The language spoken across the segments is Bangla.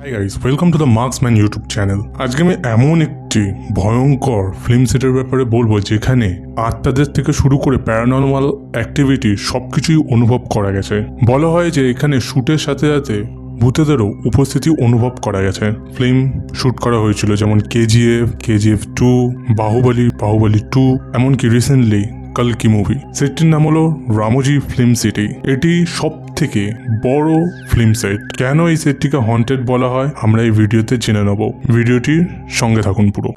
Hi guys welcome to the Marksman YouTube channel আজকে আমি এমন একটি ভয়ঙ্কর ফিল্ম সেটের ব্যাপারে বলব যেখানে আত্মাদের থেকে শুরু করে প্যারানর্মাল অ্যাক্টিভিটি সবকিছুই অনুভব করা গেছে। বলা হয় যে এখানে শুটের সাথে সাথে ভূতেদেরও উপস্থিতি অনুভব করা গেছে। ফিল্ম শুট করা হয়েছিল যেমন KGF KGF two Baahubali Baahubali two এমনকি রিসেন্টলি কালকি মুভি সেটটির নাম হলো রামোজি ফিল্ম সিটি এটি সব থেকে বড় ফিল্ম সেট কেন এই সেটটিকে হন্টেড বলা হয়, আমরা এই ভিডিওতে জেনে নেব। ভিডিওটির সঙ্গে থাকুন পুরো।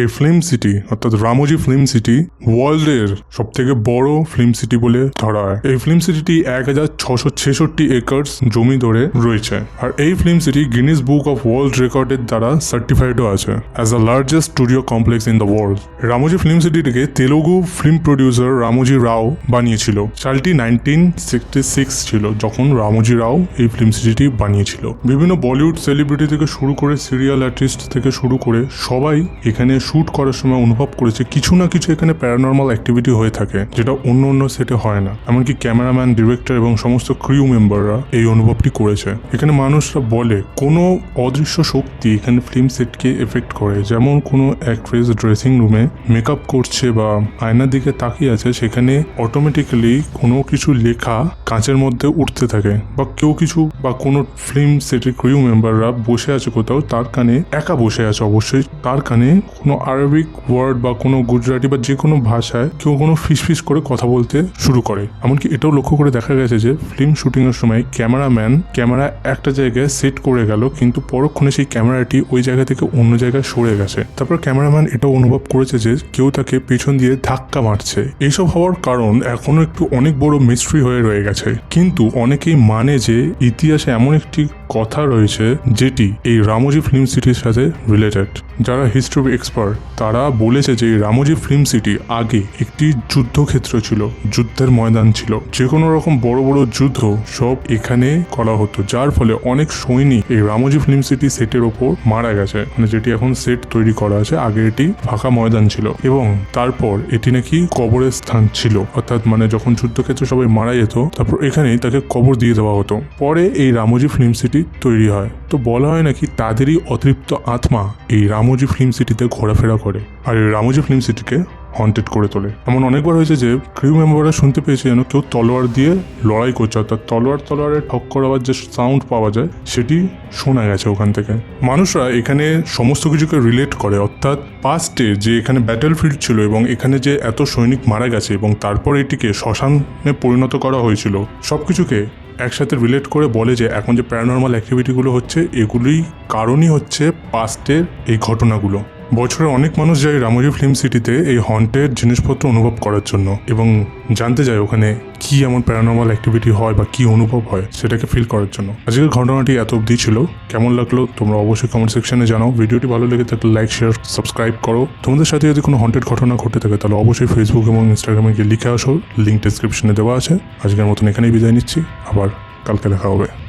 এই ফিল্ম সিটি অর্থাৎ রামোজি ফিল্ম সিটি ওয়ার্ল্ডের সব থেকে বড় ফিল্ম সিটি বলে ধরা হয়। এই ফিল্ম সিটিটি এক হাজার ছশো ছেষট্টি একর্স জমি ধরে রয়েছে। আর এই film city Guinness book of world রেকর্ডের দ্বারা সার্টিফাইডও আছে as the largest studio complex in the world Ramoji film সিটিটিকে Telugu film producer Ramoji Rao বানিয়েছিল। সালটি নাইনটিন সিক্সটি সিক্স ছিল, যখন রামোজি রাও এই ফিল্ম সিটিটি বানিয়েছিল। বিভিন্ন বলিউড সেলিব্রিটি থেকে শুরু করে সিরিয়াল আর্টিস্ট থেকে শুরু করে সবাই এখানে শুট করার সময় অনুভব করেছে, কিছু না কিছু এখানে প্যারানর্মাল অ্যাক্টিভিটি হয়ে থাকে, যেটা অন্য অন্য সেটে হয় না। এমনকি ক্যামেরাম্যান ডিরেক্টর এবং সমস্ত ক্রিউ মেম্বাররা এই অনুভবটি করেছে। এখানে মানুষরা বলে, কোনো অদৃশ্য শক্তি এখানে ফিল্ম সেটকে এফেক্ট করে। যেমন কোনো অ্যাক্ট্রেস ড্রেসিং রুমে মেকআপ করছে বা আয়নার দিকে তাকিয়ে আছে, সেখানে অটোমেটিক্যালি কোনো কিছু লেখা কাঁচের মধ্যে উঠতে থাকে বা কেউ কিছু বা কোনো ফিল্ম সেটের ক্রিউ মেম্বাররা বসে আছে কোথাও, তার কানে একা বসে আছে অবশ্যই, তার কানে কোনো আরবিক ওয়ার্ড বা কোনো গুজরাটি বা যে কোনো ভাষায় কেউ কোনো ফিসফিস করে কথা বলতে শুরু করে। এমনকি এটাও লক্ষ্য করে দেখা গেছে যে, ফিল্ম শুটিং এর সময় ক্যামেরাম্যান ক্যামেরা একটা জায়গায় সেট করে গেল, কিন্তু পরক্ষণে সেই ক্যামেরাটি ওই জায়গা থেকে অন্য জায়গায় সরে গেছে। তারপর ক্যামেরাম্যান এটাও অনুভব করেছে যে, কেউ তাকে পেছন দিয়ে ধাক্কা মারছে। এইসব হওয়ার কারণ এখনও একটু অনেক বড় মিস্ট্রি হয়ে রয়ে গেছে। কিন্তু অনেকেই মানে যে, ইতিহাসে এমন একটি কথা রয়েছে যেটি এই রামোজি ফিল্ম সিটির সাথে রিলেটেড যারা হিস্ট্রি এক্সপার্ট তারা বলেছে যে রামোজি ফিল্ম সিটি আগে একটি যুদ্ধক্ষেত্র ছিল, যুদ্ধের ময়দান ছিল। যে কোনো রকম বড় বড় যুদ্ধ সব এখানে করা হতো, যার ফলে অনেক সৈনিক এই রামোজি ফিল্ম সিটি সেটের ওপর মারা গেছে। মানে যেটি এখন সেট তৈরি করা আছে, আগে এটি ফাঁকা ময়দান ছিল এবং তারপর এটি নাকি কবরের স্থান ছিল। অর্থাৎ মানে যখন যুদ্ধক্ষেত্রে সবাই মারা যেত, তারপর এখানেই তাকে কবর দিয়ে দেওয়া হতো। পরে এই রামোজি ফিল্ম সিটি তৈরি হয়। তো বলা হয় নাকি তাদেরই অতৃপ্ত আত্মা এই রামোজি ফিল্ম সিটিতে ঘোরাফেরা করে আর রামোজি ফিল্ম সিটিকে হন্টেড করে তোলে। এমন অনেকবার হয়েছে যে ক্রিউ মেম্বাররা শুনতে পেয়েছে যেন কেউ তলোয়ার দিয়ে লড়াই করছে, অর্থাৎ তলোয়ার তলোয়ারের ঠক্কর আবার যে সাউন্ড পাওয়া যায়, সেটি শোনা গেছে ওখান থেকে। মানুষরা এখানে সমস্ত কিছুকে রিলেট করে, অর্থাৎ পাস্টে যে এখানে ব্যাটেল ফিল্ড ছিল এবং এখানে যে এত সৈনিক মারা গেছে এবং তারপর এটিকে শ্মশানে পরিণত করা হয়েছিল সব কিছুকে একসাথে রিলেট করে বলে যে এখন যে প্যারানর্মাল অ্যাক্টিভিটিগুলো হচ্ছে, এগুলোই কারণই হচ্ছে পাস্টের এই ঘটনাগুলো। বছরে অনেক মানুষ যায় রামোজি ফিল্ম সিটিতে এই হন্টেড জিনিসপত্র অনুভব করার জন্য এবং জানতে যায় ওখানে কি এমন প্যারানর্মাল অ্যাক্টিভিটি হয় বা কি অনুভব হয় সেটাকে ফিল করার জন্য। আজকের ঘটনাটি এত অবধি ছিল। কেমন লাগল তোমরা অবশ্যই কমেন্ট সেকশনে জানাও। ভিডিওটি ভালো লেগে থাকলে লাইক শেয়ার সাবস্ক্রাইব করো। তোমাদের সাথে যদি কোনো হন্টেড ঘটনা ঘটে থাকে তাহলে অবশ্যই ফেসবুক এবং ইনস্টাগ্রামে গিয়ে লিখে আসো। লিঙ্ক ডিসক্রিপশনে দেওয়া আছে। আজকের মতন এখানেই বিদায় নিচ্ছি। আবার কালকে দেখা হবে।